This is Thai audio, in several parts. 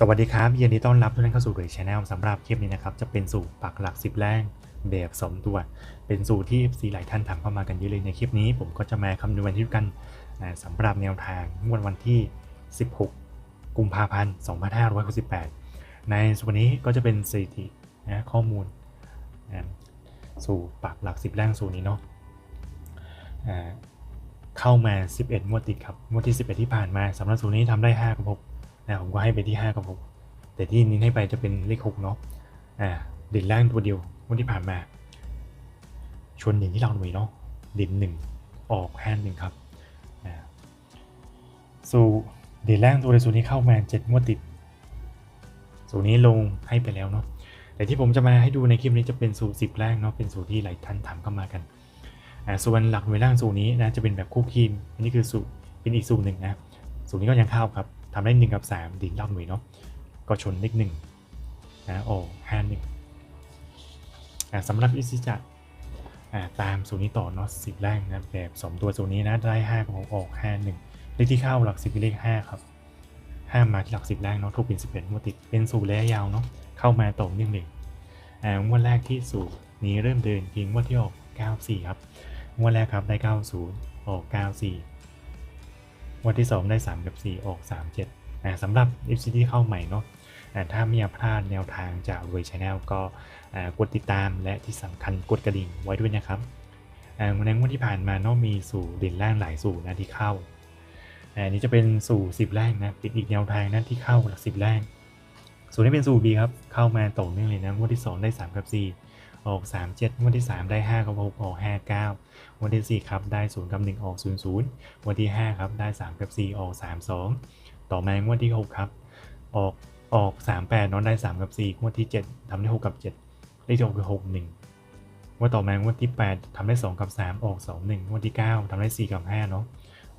สวัสดีครับยินดีต้อนรับทุกท่านเข้าสู่เร y ช h แนลสำหรับคลิปนี้นะครับ จะเป็นสูตรปักหลัก 10 แรงแบบสมตัว เป็นสูตรที่ FC หลายท่านถามเข้ามากันเยอะเลยในคลิปนี้ ผมก็จะมาคำนวณที่กันนะสำหรับแนวทางงวดวันที่ 16 กุมภาพันธ์ 2568 ในส่วนนี้ก็จะเป็นสถิตินะข้อมูลสู่ปักหลัก 10 แรงสูตรนี้เนาะเข้ามา 11งวดติดครับงวดที่ 11 ที่ผ่านมาสำหรับสูตรนี้ทำได้5กับ6 นะผมก็ให้ไปที่ 5 กับ 6 แต่ที่นี้ให้ไปจะเป็นเลข6เนาะอ่าเด่นล่างตัวเดียววันที่ผ่านมา ชนอย่งที่เราหน่วยเนาะเด่นหนึ่งออกแฮนหนึ่งครับอ่าสู่เด่นล่างตัวในสูนี้เข้ามา7งวดติด สูนี้ลงให้ไปแล้วเนาะแต่ที่ผมจะมาให้ดูในคลิปนี้จะเป็นสูตร10แรกเนาะเป็นสูตรที่หลายท่านถามเข้ามากันอ่าส่วนหลักหน่วยล่างสูตรนี้นะจะเป็นแบบคู่คีมอันนี้คือสูตรเป็นอีกสูตรหนึ่งนะสูตรนี้ก็ยังเข้าครับ ทำได้1กับ 3ดิ่งรอบหน่ยเนาะก็ชนเลขหนึ่งนะออกห้าหนึ่งสำหรับอิสิจัดตามสูตรนี้ต่อเนาะสิบแรกนะแบบสมตัวสูตรนี้นะได้5กับ6ออก5 1เลขที่เข้าหลักสิบเป็นเลข5ครับห้ามาที่หลักสิบแรกเนาะถูกเป็น11งวดติดเป็นสูตรระยะยาวเนาะเข้ามาต่อเนื่องเลยอ่างวดแรกที่สูตรนี้เริ่มเดินเพียงงวดที่ออก94ครับงวดแรกครับได้90ออก94 วันที่ 2 ได้ 3 กับ 4 ออก 3 7นะสำหรับ FC ที่เข้าใหม่เนาะถ้าไม่อยากพลาดแนวทางจากรวยชาแนลก็กดติดตามและที่สำคัญกดกระดิ่งไว้ด้วยนะครับในงวันที่ผ่านมาเนาะมีสู่เด่นแรกหลายสู่นะที่เข้าอ่าอันนี้จะเป็นสู่ 10แรกนะเป็นอีกแนวทางนั่นที่เข้าหลัก10แรกส่วนนี้เป็นสู่ B ครับเข้ามาต่อเนื่องเลยนะงวดที่ 2 ได้ 3 กับ 4 ออก 3 7งวดที่ 3 ได้ 5 กับ 6 ออก 5 9 วันที่ 4 ครับ ได้ 0 กับ 1 ออก 0 0 วันที่ 5 ครับ ได้ 3 กับ 4 ออก 3 2 ต่อมางวดที่ 6 ครับ ออกออก 3 8นอนได้ 3 กับ4งวดที่ 7ทำได้ 6 กับ7เลขที่ออกคือ 6 1งวดต่อมางวดที่ 8ทำได้ 2 กับ 3 ออก 2 1งวดที่ 9ทำได้ 4 กับ 5 เนาะ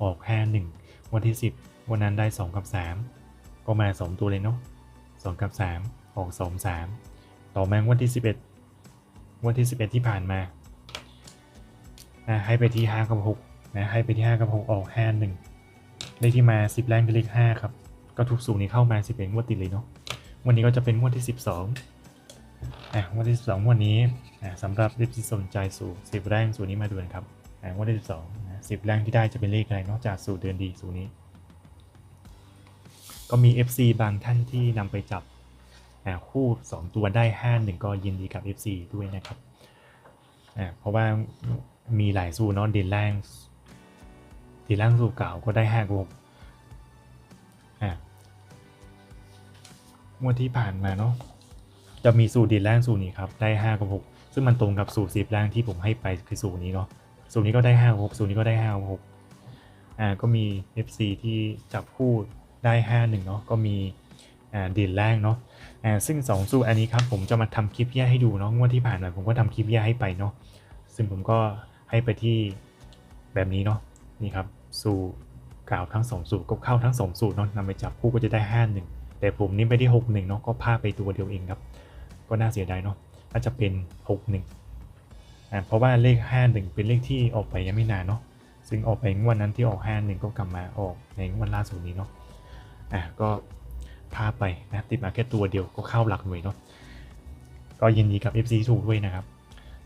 ออก 5 1งวันที่ 10 วันนั้นได้ 2 กับ 3 ก็มา 2 ตัวเลยเนาะ2 กับ 3 ออก 2 3 ต่อมางวดที่ 11 วดที่ 11 ที่ผ่านมานะให้ไปที่ 5 กับ 6 นะให้ไปที่ 5 กับ 6 ออก 5 1 เลขที่มา 10 แรงเป็นเลข 5 ครับ ก็ทุกสูงนี้เข้ามา10เป็นงวดติดเลยเนาะ วันนี้ก็จะเป็นงวดที่ 12อะงวดที่ 12งวดนี้อะสำหรับเลขที่สนใจสูตร10 แรงสูตรนี้มาดูกันครับอะงวดที่ 12นะ10 แรงที่ได้จะเป็นเลขอะไรนอกจากสูตรเดินดีสูตรนี้ ก็มี FC บางท่านที่นำไปจับ คู่ 2 ตัวได้ 5 1 ก็ยินดีกับ FC ด้วยนะครับเพราะว่ามีหลายสูตรเนาะด่นแรงด่นแรงสูตรเก่าก็ได้5กับ6อะงวดที่ผ่านมาเนาะจะมีสูตรด่นแรงสูตรนี้ครับได้5กับ6ซึ่งมันตรงกับสูตร10แรงที่ผมให้ไปคือสูตรนี้เนาะสูตรนี้ก็ได้5กับ6สูตรนี้ก็ได้5กับ6อ่าก็มี FC ที่จับคู่ได้ 5 1เนาะก็มี ด่นแรงเนาะซึ่ง2สูอันนี้ครับผมจะมาทำคลิปแยกให้ดูเนาะงวดที่ผ่านมาผมก็ทำคลิปแยกให้ไปเนาะซึ่งผมก็ให้ไปที่แบบนี้เนาะนี่ครับสูกล่าวทั้ง2สูตรก็เข้าทั้ง2สูตรเนาะนำไปจับคู่ก็จะได้ 5 1 แต่ผมนี่ไปที่ 6 1เนาะก็พลาดไปตัวเดียวเองครับ ก็น่าเสียดายเนาะน่าจะเป็น 6 1อ่าเพราะว่าเลข 5 1 เป็นเลขที่ออกไปยังไม่นานเนาะซึ่งออกไปงวดนั้นที่ออก 5 1 ก็กลับมาออกในงวดล่าสุดนี้เนาะอะก็ พลาดไปนะติดมาแค่ตัวเดียวก็เข้าหลักหน่วยเนาะก็ยินดีกับ FC ถูกด้วยนะครับ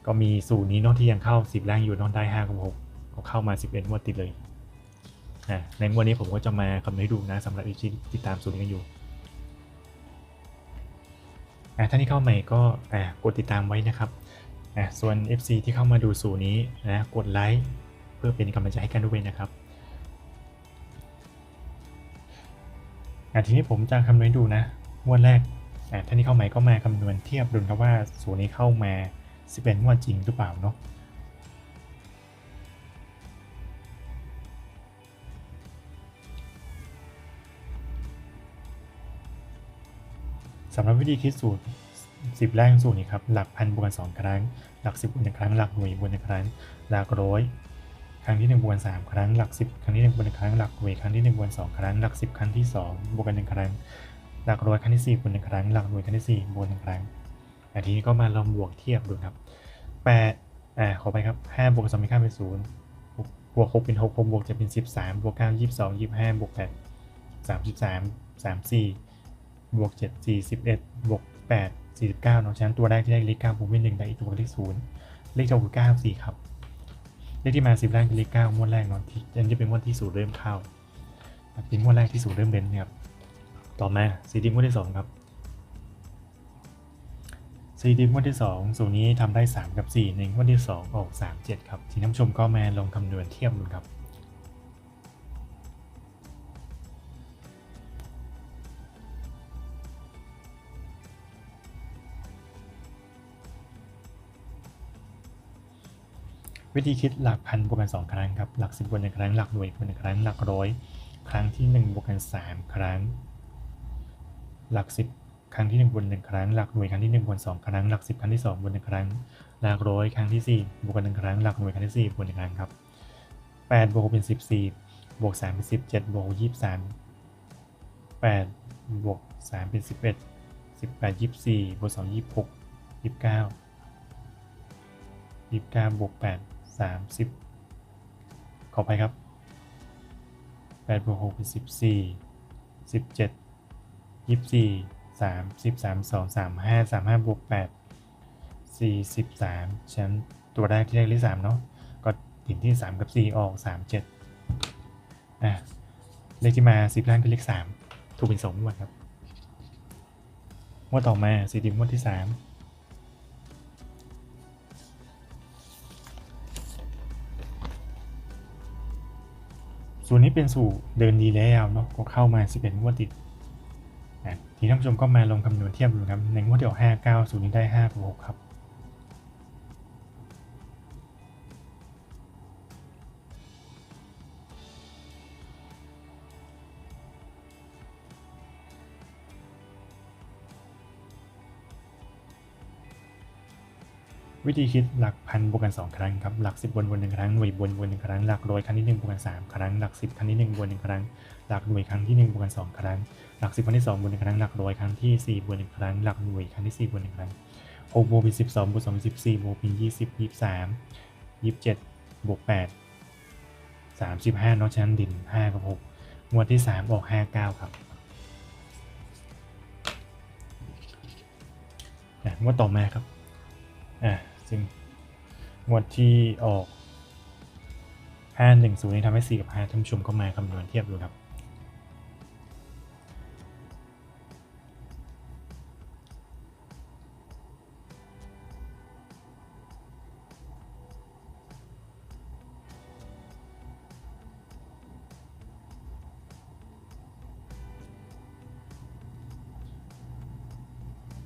ก็มีสูตรนี้เนาะที่ยังเข้า 10แรงอยู่นอนได้5กับ6ก็เข้ามา 11งวดติดเลยอะในงวดนี้ผมก็จะมาคำนวณให้ดูนะสำหรับ FC ที่ติดตามสูตรนี้กันอยู่อะท่านที่เข้าใหม่ก็กดติดตามไว้นะครับอะส่วน FC ที่เข้ามาดูสูตรนี้นะกดไลค์เพื่อเป็นกำลังใจให้กันด้วยนะครับ ทีนี้ผมจะคำนวณดูนะงวดแรกอะท่านี่เข้าใหม่ก็มาคำนวณเทียบดูครับว่าสูตรนี้เข้ามา11งวดจริงหรือเปล่าเนาะสำหรับวิธีคิดสูตร 10 แรกสูตรนี้ครับ หลักพันบวกกัน2ครั้ง หลัก 10บวกหนึ่งครั้ง หลักหน่วยบวกหนึ่งครั้ง หลักร้อย ครั้งที่1บวน3 ครั้งหลัก 10 ครั้งที่1บวกหนึ่งครั้งหลักหน่วยครั้งที่1บวน2 ครั้งหลัก 10 ครั้งที่ 2 บวกกันหนึ่งครั้ง หลักร้อยครั้งที่4บวกหนึ่งครั้ง หลักหน่วยครั้งที่4บวกหนึ่งครั้งอันทีนี้ก็มาลองบวกเทียบดูครับแปดอ่าขอไปครับ5บวก2มีค่าเป็น0บวก6เป็น6 6บวก7เป็น 13 บวก9 22 25 บวก8 33 34 บวกเจ็ดสี่สิบเอ็ดบวกแปดสี่สิบเก้าเนาะฉะนั้นตัวแรกที่ได้เลขเก้าบวกเป็นหนึ่งได้อีกตัวเลขศูนย์เลขจ้าคือเก้าสี่ครับ เลขที่มาสิบแรกเป็นเลขเก้างวดแรกเนาะที่อันจะเป็นงวดที่สูตรเริ่มเข้าเป็นงวดแรกที่สูตรเริ่มเด่นเนี่ยครับต่อมาสีดิมงวดที่สองครับสีดิมงวดที่สองสูตรนี้ทำได้สามกับสี่ในงวดที่สองออกสามเจ็ดครับ ทีน้ำชมก็มาลงคำนวณเทียบดูครับ วิธีคิดหลักพันบวกกัน 2 ครั้งครับ หลัก10บบวกหนึ่งครั้ง หลักหน่วยบวกหนึ่งครั้ง หลักร้อย ครั้งที่1บวกกัน 3 ครั้ง หลัก 10 ครั้งที่1บวกหนึ่งครั้ง หลักหน่วยครั้งที่1บวกสองครั้ง หลัก 10 ครั้งที่2บวกหนึ่งครั้ง หลักร้อยครั้งที่4บวกกันหนึ่งครั้ง หลักหน่วยครั้งที่4บวกหนึ่งครั้งครับ8บวกเป็น14บวก3เป็น17บวก23 8บวก3เป็น11 18 24บวก2 26 29ยี่สิบเก้าบวกแ30 ขอไปครับ8บวก6เป็น14 17 24 30 32 35 35บวก8 43ฉันตัวแรกที่ได้เลข3เนาะก็ถิ่นที่ 3 กับ 4 ออก 37อะเลขที่มา 10ล้านคือเลข 3 ถูกเป็น2งวดครับงวดต่อมาสี่ดิมงวดที่ 3 ส่วนนี้เป็นสู่เดินดีแล้วเนาะก็เข้ามา 11 งวดติดนะทีท่านผู้ชมก็มาลองคำนวณเทียบดูครับในงวดที่ออก5 9สูนี้ได้5บวก6ครับ วิธีคิดหลักพันบวกกัน 2 ครั้งครับหลัก 10บนบนหนึ่งครั้งหน่วยบนบนหนึ่งครั้งหลักร้อยครั้งที่1บวกกัน3ครั้งหลัก 10 ครั้งที่1บวกหนึ่งครั้งหลักหน่วยครั้งที่1บวกกัน2 ครั้ง หลัก 10 ครั้งที่2บวกหนึ่งครั้งหลักร้อยครั้งที่4บวกหนึ่งครั้งหลักหน่วยครั้งที่4บวกหนึ่งครั้ง6บวกเป็น12บวก2เป็น14บวกเป็น20 23 27บวก8 35เนอะฉะนั้นดิน5กับ6งวดที่ 3 ออก 59 ครับงวดต่อมาครับอ่าะซึ่งงวดที่ออก 5 1 0 นี้ทำให้ 4 กับ 5ท่านผู้ชมก็มาคำนวณเทียบดูครับ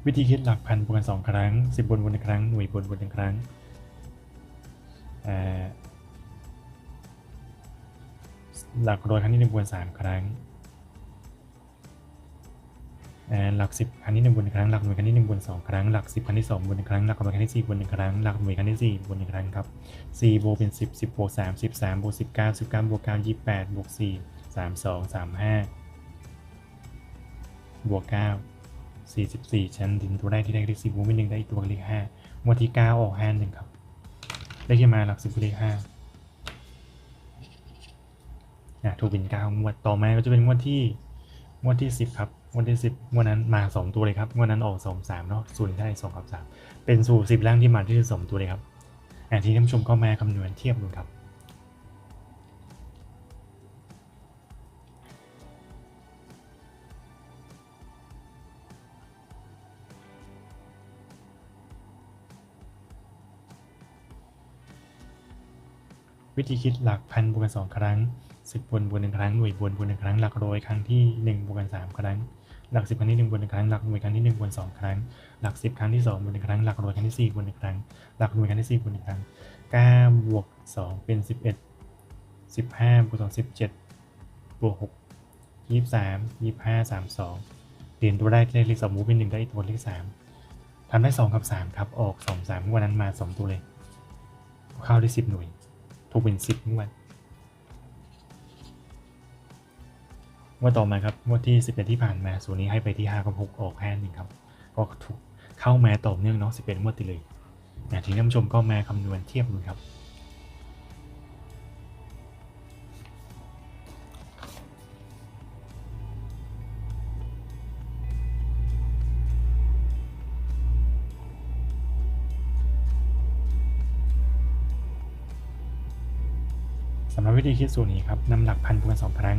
วิธีคิดหลักพันบวกกันสองครั้งสิบบนบนหนึ่งครั้งหน่วยบนบนหนึ่งครั้งหลักร้อยครั้งที่หนึ่งบวกสามครั้งหลักสิบครั้งที่หนึ่งบวกหนึ่งครั้งหลักหน่วยครั้งที่หนึ่งบวกสองครั้งหลักสิบครั้งที่สองบวกหนึ่งครั้งหลักร้อยครั้งที่สี่บวกหนึ่งครั้งหลักหน่วยครั้งที่สี่บวกหนึ่งครั้งครับสี่บวกเป็นสิบสิบบวกสามสิบสามบวกสิบเก้าสิบเก้าบวกเก้ายี่สิบแปดบวกสี่สามสองสามห้าบวกเก้า 44 ชั้นดินตัวแรกที่ได้เลข10บวกไม่หนึ่งได้อีกตัวเลข5งวดที่9ออก5 1ครับเลขที่มาหลัก10คือเลข5นะถูกเป็น9งวดต่อมาก็จะเป็นงวดที่งวดที่10ครับงวดที่10งวดนั้นมา2ตัวเลยครับงวดนั้นออก2 3เนาะส่วนได้2กับ3เป็นสูตร10ล่างที่มาที่สุด2ตัวเลยครับอะที่ท่านผู้ชมก็มาคำนวณเทียบดูครับ วิธีคิดหลักพันบวกกันสองครั้งสิบบนบวกหนึ่งครั้งหน่วยบนบวกหนึ่งครั้งหลักร้อยครั้งที่หนึ่งบวกกันสามครั้งหลักสิบครั้งที่หนึ่งบวกหนึ่งครั้งหลักหน่วยครั้งที่หนึ่งบวกสองครั้ง หลักสิบครั้งที่สองบวกหนึ่งครั้งหลักร้อยครั้งที่สี่บวกหนึ่งครั้งหลักหน่วยครั้งที่สี่บวกหนึ่งครั้งเก้าบวกสองเป็นสิบเอ็ดสิบห้าบวกสองสิบเจ็ดบวกหกยี่สามยี่ห้าสามสองเรียนตัวแรกเลขเลขสองมูเป็นหนึ่งได้อีกตัวเลขสามทำได้สองกับสามครับออกสองสามวันนั้นมาสองตัวเลย เข้าได้สิบหน่วย ถูกเป็นสิบงวดงวดต่อมาครับงวดที่สิบเอ็ดที่ผ่านมาส่วนนี้ให้ไปที่ห้ากับหกออกแค่นึงครับก็ถูกเข้ามาต่อเนื่องเนาะสิบเอ็ดงวดติดเลยนะทีนี้ท่านผู้ชมก็มาคำนวณเทียบดูครับำหรับวิธีคิดสูตรนี้ครับนำหลักพันบวกกันสองครั้ง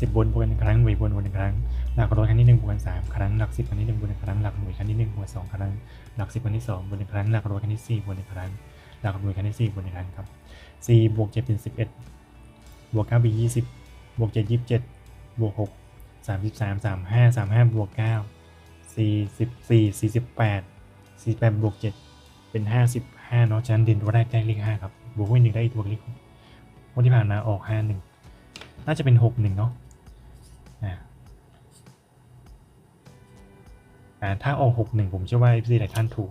สิบบนบวกกันหนึ่งครั้งหน่วยบนบวกหนึ่งครั้ง หลักร้อยครั้งที่หนึ่งบวกกันสามครั้ง หลักสิบครั้งที่หนึ่งบวกหนึ่งครั้ง หลักหน่วยครั้งที่หนึ่งบวกสองครั้ง หลักสิบครั้งที่สองบวกหนึ่งครั้ง หลักร้อยครั้งที่สี่บวกหนึ่งครั้ง หลักหน่วยครั้งที่สี่บวกหนึ่งครั้งครับสี่บวกเจ็ดเป็นสิบเอ็ดบวกเก้าเป็นยี่สิบบวกเจ็ดยี่สิบเจ็ดบวกหกสามสิบสามสามห้าสามห้าบวกเก้าสี่สิบสี่สี่สิบแปดสี่แปดบวกเจ็ดเป็นห้าสิบห้าเนาะฉะนั้นเด่นตัวแรกได้เลขห้าครับ บวกไว้หนึ่งได้อีกตัวเลขหก วดที่ผ่านมาออกห้าหนึ่งน่าจะเป็นหกหนึ่งเนาะถ้าออกหกหนึ่งผมเชื่อว่า FC หลายท่านถูก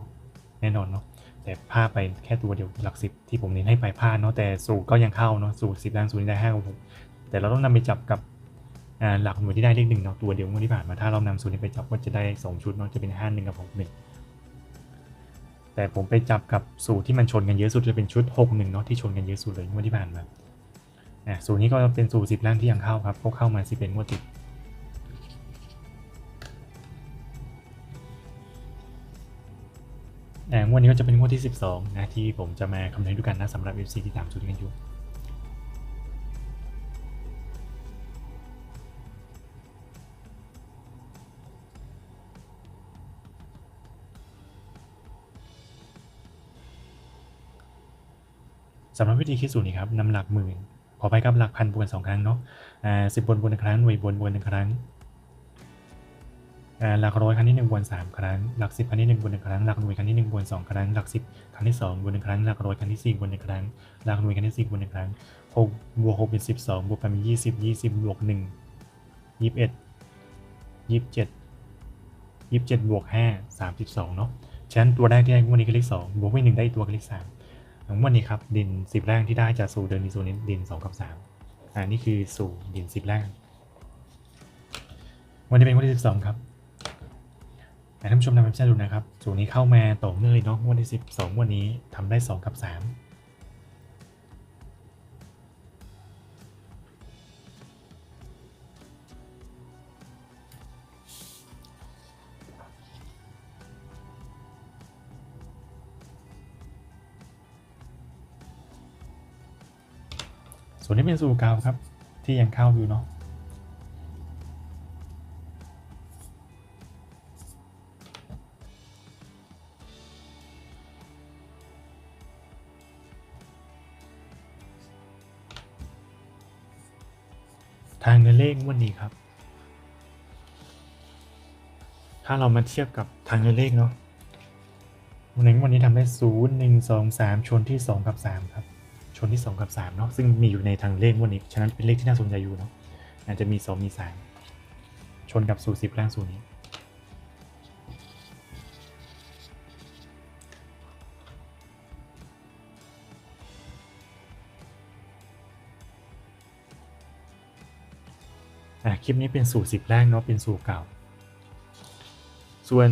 แน่นอนเนาะแต่พลาดไปแค่ตัวเดียวหลักสิบที่ผมเน้นให้ไปพลาดเนาะแต่สูตรก็ยังเข้าเนาะสูตรสิบล่างสูตรนี้ได้ห้าหกแต่เราต้องนำไปจับกับหลักหน่วยที่ได้เลขหนึ่งเนาะตัวเดียวงวดที่ผ่านมาถ้าเรานำสูตรนี้ไปจับก็จะได้สองชุดเนาะจะเป็นห้าหนึ่งกับหกหนึ่งแต่ผมไปจับกับสูตรที่มันชนกันเยอะสุดจะเป็นชุดหกหนึ่งเนาะที่ชนกันเยอะสุดเลยงวดที่ผ่านมา อะสูตรนี้ก็เป็นสูตรสิบล่างที่ยังเข้าครับก็เข้ามาสิเป็นงวดติดอ่งวดนี้ก็จะเป็นงวดที่ 12 นะที่ผมจะมาคำนวณด้วยกันนะสำหรับ FC ที่ตามสูตรกันอยู่สำหรับวิธีคิดสูตรนี้ครับนำหลักหมื่น อไปครับหลักพันบวกกันสองครั้งเนาะอ่าสิบบนบวกหนึ่งครั้งหน่วยบนบวกหนึ่งครั้งหลักร้อยครั้งที่หนึ่งบวกสามครั้ง หลักสิบครั้งที่หนึ่งบวกหนึ่งครั้ง หลักหน่วยครั้งที่หนึ่งบวกสองครั้ง หลักสิบครั้งที่สองบวกหนึ่งครั้ง หลักร้อยครั้งที่สี่บวกหนึ่งครั้ง หลักหน่วยครั้งที่สี่บวกหนึ่งครั้งหกบวกหกเป็นสิบสองบวกกันเป็นยี่สิบยี่สิบบวกหนึ่งยี่สิบเอ็ดยี่สิบเจ็ดยี่สิบเจ็ดบวกห้าสามสิบสองเนาะ ฉะนั้นตัวแรกที่ได้วดนี้คือเลขสองบวกไปหนึ่งได้ตัวคือเลขสาม งวันนี้ครับดิน 10 แรงที่ได้จะสูตเดินมีสูตรดิน2กับ3อันนี้คือสูตดิน 10 แรงวันนี้เป็นวันที่ 12 ครับแต่ท่านผู้ชมนำไปพิจารณาดูนะครับ สูนี้เข้ามาต่อเนื่องเนาะวันที่ 12 วันนี้ทำได้ 2 กับ 3 ส่วนนี้เป็นสูตรเก่าครับ ที่ยังเข้าอยู่เนาะทางเงินเลขวันนี้ครับ ถ้าเรามาเทียบกับทางเงินเลขเนาะวันนี้วันนี้ทำได้ศูนย์หนึ่งสองสามชนที่สองกับสามครับ นที่สองกับสามเนาะซึ่งมีอยู่ในทางเลขวันนี้ ฉะนั้นเป็นเลขที่น่าสนใจอยู่เนาะอาจจะมีสองมีสามชนกับสูตรสิบล่างสูตรนี้อะคลิปนี้เป็นสูตรสิบแรกเนาะเป็นสูตรเก่า ส่วน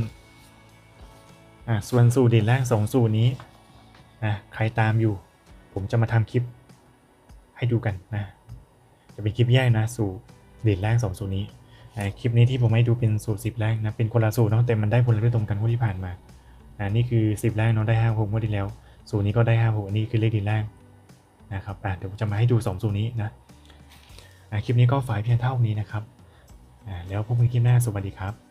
อะส่วนสูตรเด่นแรกสองสูตรนี้อะใครตามอยู่ ผมจะมาทำคลิปให้ดูกันนะ จะเป็นคลิปแยกนะ สูตรเด่นแรกสองสูตรนี้อะคลิปนี้ที่ผมให้ดูเป็นสูตรสิบแรกนะ เป็นคนละสูตรเนาะ แต่มันได้ผลลัพธ์ตรงกันงวดที่ผ่านมาอ่านี่คือสิบแรกเนาะได้ห้าหกงวดที่แล้ว สูตรนี้ก็ได้ห้าหกอันนี้คือเลขเด่นแรกนะครับอะเดี๋ยวผมจะมาให้ดูสองสูตรนี้นะอะคลิปนี้ก็ฝ่ายเพียงเท่านี้นะครับอ่าแล้วพบกันคลิปหน้า สวัสดีครับ